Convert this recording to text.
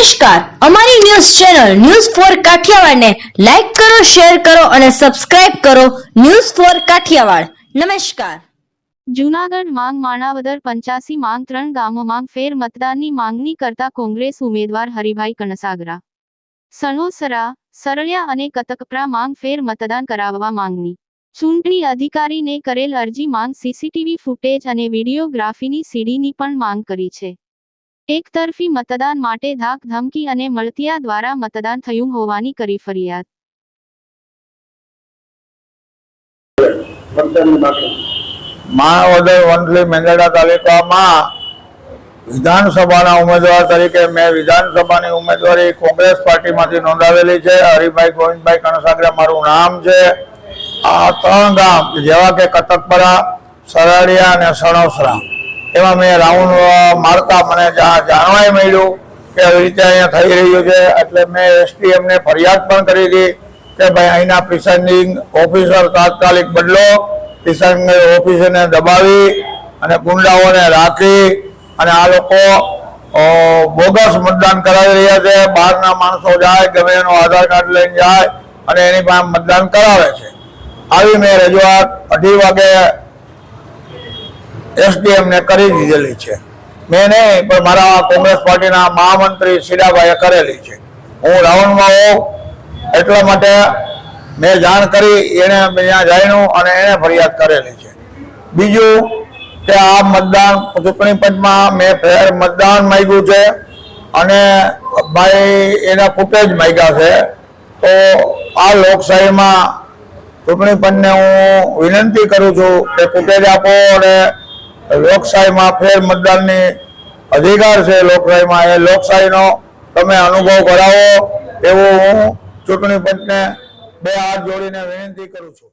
નમસ્કાર. અમારી news channel news four કાઠિયાવાડને લાઈક કરો, શેર કરો અને સબસ્ક્રાઇબ કરો ન્યૂઝ ફોર કાઠિયાવાડ. નમસ્કાર. જૂનાગઢ માંગ માણાવદર પંચાસી માંગ ત્રણ ગામો માંગ ફેર મતદાનની માંગણી કરતા કોંગ્રેસ ઉમેદવાર હરિભાઈ કણસાગરા. સણોસરા, સરળિયા અને કતકપરા માંગ ફેર મતદાન કરાવવા માંગણી. ચૂંટણી અધિકારીને કરેલ અરજી માંગ સીસીટીવી ફૂટેજ અને વિડીયોગ્રાફીની સીડીની પણ માંગ કરી છે. એકતરફી મતદાન માટે ધાક ધમકી અને મળતિયા દ્વારા મતદાન થયું હોવાની કરી ફરિયાદ. માણાવદર વંથલી મેંદરડા તાલુકામાં વિધાનસભાના ઉમેદવાર તરીકે મેં વિધાનસભાની ઉમેદવારી કોંગ્રેસ પાર્ટીમાંથી નોંધાવેલી છે. હરિભાઈ ગોવિંદભાઈ કણસાગરા મારું નામ છે. આ ત્રણ ગામ, જેવા કે કતકપરા સરાડિયા અને સણોસરા. એમાં મેં રાઉન્ડ મારતા મને જાણવાય મળ્યું કે આવી રીતે અહીંયા થઈ રહ્યું છે. એટલે મેં એસટીએમને ફરિયાદ પણ કરી હતી કે ભાઈ અહીંના પ્રિસાઇડિંગ ઓફિસર તાત્કાલિક બદલો. પ્રિસાઇડિંગ ઓફિસરને દબાવી અને ગુંડાઓને રાખી અને આ લોકો બોગસ મતદાન કરાવી રહ્યા છે. બહારના માણસો જાય, ગમે એનો આધાર કાર્ડ લઈને જાય અને એની પાસે મતદાન કરાવે છે. આવી મેં રજૂઆત અઢી વાગે એસડીએમ ને કરી દીધેલી છે. મેં નહીં, પણ મારા કોંગ્રેસ પાર્ટીના મહામંત્રી સીડાભાઈએ કરેલી છે. હું રાઉન્ડમાં હોઉં, એટલા માટે મેં જાણ કરી એને ત્યાં જાણ્યું અને એને ફરિયાદ કરેલી છે. બીજું કે આ મતદાન ચૂંટણી પંચમાં મેં ફેર મતદાન માગ્યું છે અને ભાઈ એના ફૂટેજ માગ્યા છે. તો આ લોકશાહીમાં ચૂંટણી પંચને હું વિનંતી કરું છું કે ફૂટેજ આપો અને લોકશાહીમાં ફેર મતદાનની અધિકાર છે લોકશાહીમાં. એ લોકશાહીનો તમે અનુભવ કરાવો એવું હું ચૂંટણી પંચને બે હાથ જોડીને વિનંતી કરું છું.